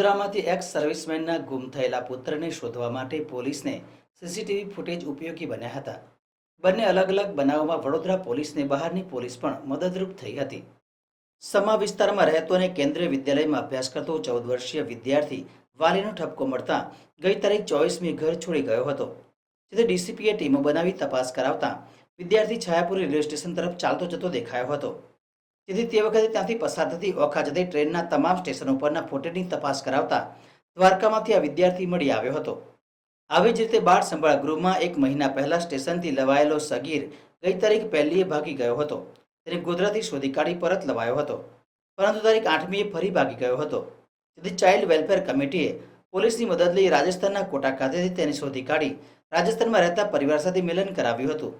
વડોદરામાંથી x સર્વિસમેનના ગુમ થયેલા પુત્રને શોધવા માટે પોલીસને સીસીટીવી ફૂટેજ ઉપયોગી બન્યા હતા. બંને અલગ અલગ બનાવોમાં વડોદરા પોલીસને બહારની પોલીસ પણ મદદરૂપ થઈ હતી. સમા વિસ્તારમાં રહેતો અને કેન્દ્રીય વિદ્યાલયમાં અભ્યાસ કરતો ચૌદ વર્ષીય વિદ્યાર્થી વાલીનો ઠપકો મળતા ગઈ તારીખ ચોવીસમી ઘર છોડી ગયો હતો. જેથી ડીસીપીએ ટીમો બનાવી તપાસ કરાવતા વિદ્યાર્થી છાયાપુરી રેલવે સ્ટેશન તરફ ચાલતો જતો દેખાયો હતો. જેથી તે વખતે ત્યાંથી પસાર થતી ઓખા જતી ટ્રેનના તમામ સ્ટેશનો પરના ફોટેજની તપાસ કરાવતા દ્વારકામાંથી આ વિદ્યાર્થી મળી આવ્યો હતો. આવી જ રીતે બાળ સંભાળ ગૃહમાં એક મહિના પહેલા સ્ટેશનથી લવાયેલો સગીર ગઈ તારીખ પહેલીએ ભાગી ગયો હતો. તેને ગોધરાથી શોધી કાઢી પરત લવાયો હતો. પરંતુ તારીખ આઠમીએ ફરી ભાગી ગયો હતો. તેથી ચાઇલ્ડ વેલફેર કમિટીએ પોલીસની મદદ લઈ રાજસ્થાનના કોટા ખાતેથી તેને શોધી કાઢી રાજસ્થાનમાં રહેતા પરિવાર સાથે મિલન કરાવ્યું હતું.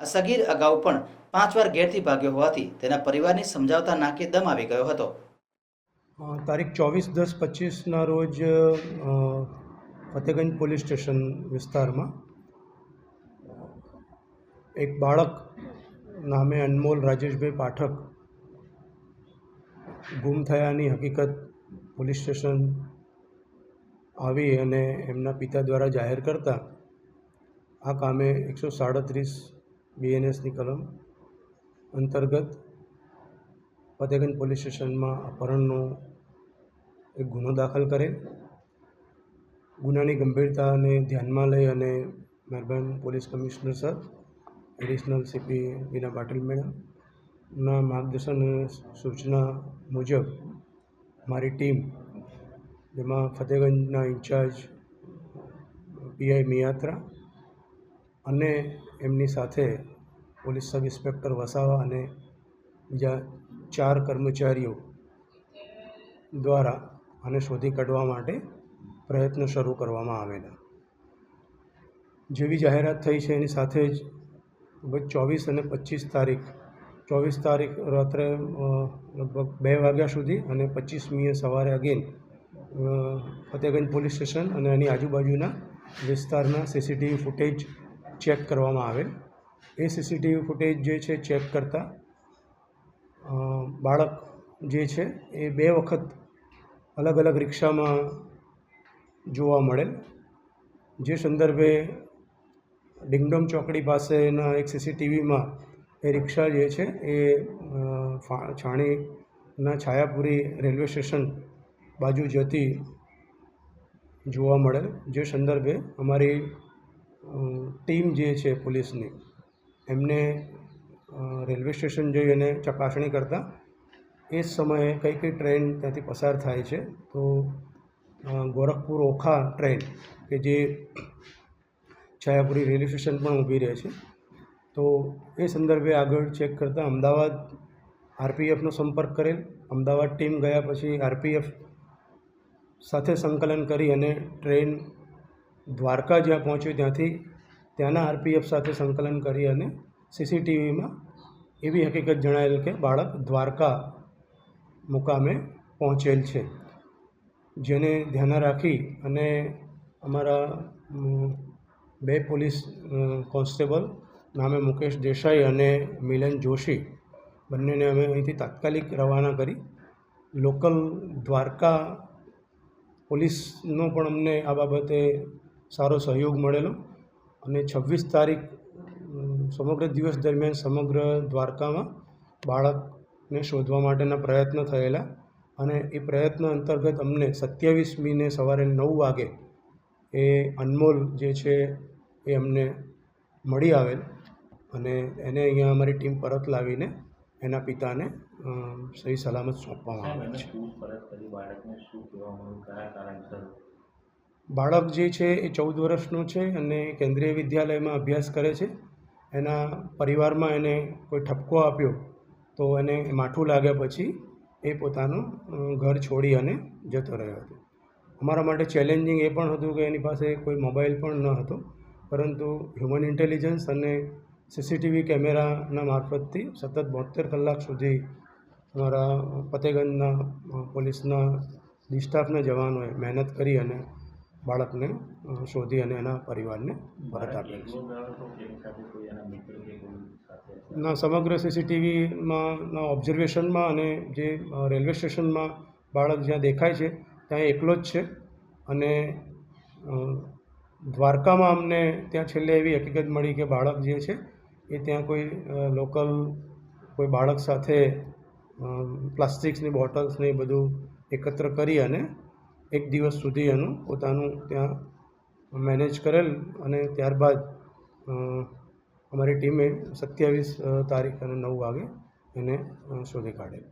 આ સગીર અગાઉ પણ પાંચ વાર ઘેરથી ભાગ્યો હોવાથી તેના પરિવારને સમજાવતા નાકે દમ આવી ગયો હતો. તારીખ ચોવીસ દસ પચીસના રોજ ફતેગંજ પોલીસ સ્ટેશન વિસ્તારમાં એક બાળક નામે અનમોલ રાજેશભાઈ પાઠક ગુમ થયાની હકીકત પોલીસ સ્ટેશન આવી અને એમના પિતા દ્વારા જાહેર કરતા આ કામે એકસો સાડત્રીસ બીએનએસની કલમ અંતર્ગત ફતેગંજ પોલીસ સ્ટેશનમાં અપહરણનો એક ગુનો દાખલ કરેલ ગુનાની ગંભીરતાને ધ્યાનમાં લઈ અને મહેરબાન police commissioner sir, additional CP Veena Patil મેડમના માર્ગદર્શન સૂચના મુજબ મારી ટીમ, જેમાં ફતેગંજના ઇન્ચાર્જ પીઆઈ મિયાત્રા અને એમની સાથે પોલીસ સબ ઇન્સ્પેક્ટર વસાવા અને બીજા ચાર કર્મચારીઓ દ્વારા આને શોધી કાઢવા માટે પ્રયત્નો શરૂ કરવામાં આવેલા. જેવી જાહેરાત થઈ છે, એની સાથે જ ચોવીસ અને પચીસ તારીખ, ચોવીસ તારીખ રાત્રે લગભગ બે વાગ્યા સુધી અને પચીસમીએ સવારે અગેન ફતેગંજ પોલીસ સ્ટેશન અને એની આજુબાજુના વિસ્તારના સીસીટીવી ફૂટેજ ચેક કરવામાં આવેલ. એ સીસીટીવી ફૂટેજ જે છે, ચેક કરતાં બાળક જે છે, એ બે વખત અલગ અલગ રિક્ષામાં જોવા મળેલ. જે સંદર્ભે ડિંગડોમ ચોકડી પાસેના એક સીસીટીવીમાં એ રિક્ષા જે છે, એ છાણીના છાયાપુરી રેલવે સ્ટેશન બાજુ જતી જોવા મળેલ. જે સંદર્ભે અમારી ટીમ જે છે પોલીસની, એમને રેલવે સ્ટેશન જઈ અને ચકાસણી કરતાં, એ જ સમયે કઈ કઈ ટ્રેન ત્યાંથી પસાર થાય છે. તો ગોરખપુર ઓખા ટ્રેન, કે જે છાયાપુરી રેલવે સ્ટેશન પણ ઊભી રહે છે. તો, એ સંદર્ભે આગળ ચેક કરતાં અમદાવાદ આરપીએફનો સંપર્ક કરેલ. અમદાવાદ ટીમ ગયા પછી આરપીએફ સાથે સંકલન કરી અને ટ્રેન દ્વારકા જ્યાં પહોંચ્યું ત્યાંથી ત્યાંના આરપીએફ સાથે સંકલન કરી અને સીસીટીવીમાં એવી હકીકત જણાયેલ કે બાળક દ્વારકા મુકામે પહોંચેલ છે. જેને ધ્યાને રાખી અને અમારા બે પોલીસ કોન્સ્ટેબલ નામે મુકેશ દેસાઈ અને મિલન જોશી બંનેને અમે અહીંથી તાત્કાલિક રવાના કરી લોકલ દ્વારકા પોલીસનો પણ અમને આ બાબતે સારો સહયોગ મળેલો અને છવ્વીસ તારીખ સમગ્ર દિવસ દરમિયાન સમગ્ર દ્વારકામાં બાળકને શોધવા માટેના પ્રયત્ન થયેલા અને એ પ્રયત્ન અંતર્ગત અમને સત્યાવીસમીને સવારે નવ વાગે એ અનમોલ જે છે એ અમને મળી આવેલ અને એને અહીંયા અમારી ટીમ પરત લાવીને એના પિતાને સહી સલામત સોંપવામાં આવે છે. બાળક જે છે એ ચૌદ વર્ષનો છે અને કેન્દ્રીય વિદ્યાલયમાં અભ્યાસ કરે છે. એના પરિવારમાં એને કોઈ ઠપકો આપ્યો તો એને માઠું લાગ્યા પછી એ પોતાનું ઘર છોડી અને જતો રહ્યો હતો. અમારા માટે ચેલેન્જિંગ એ પણ હતું કે એની પાસે કોઈ મોબાઈલ પણ ન હતો, પરંતુ હ્યુમન ઇન્ટેલિજન્સ અને સીસીટીવી કેમેરાના મારફતથી સતત બોતેર કલાક સુધી અમારા ફતેગંજના પોલીસના ડિસ્ટાફના જવાનોએ મહેનત કરી અને બાળકને શોધી અને એના પરિવારને પરત આપે છે. ના, સમગ્ર સીસીટીવીમાં, ઓબ્ઝર્વેશનમાં અને જે રેલવે સ્ટેશનમાં બાળક જ્યાં દેખાય છે, ત્યાં એકલો જ છે. અને દ્વારકામાં અમને ત્યાં છેલ્લે એવી હકીકત મળી કે બાળક જે છે, એ ત્યાં કોઈ લોકલ કોઈ બાળક સાથે પ્લાસ્ટિક્સની બોટલ્સને એ બધું એકત્ર કરી અને એક દિવસ સુધી એનું પોતાનું ત્યાં મેનેજ કરેલ અને ત્યારબાદ અમારી ટીમે સત્યાવીસ તારીખ અને નવ વાગે એને શોધી કાઢેલ.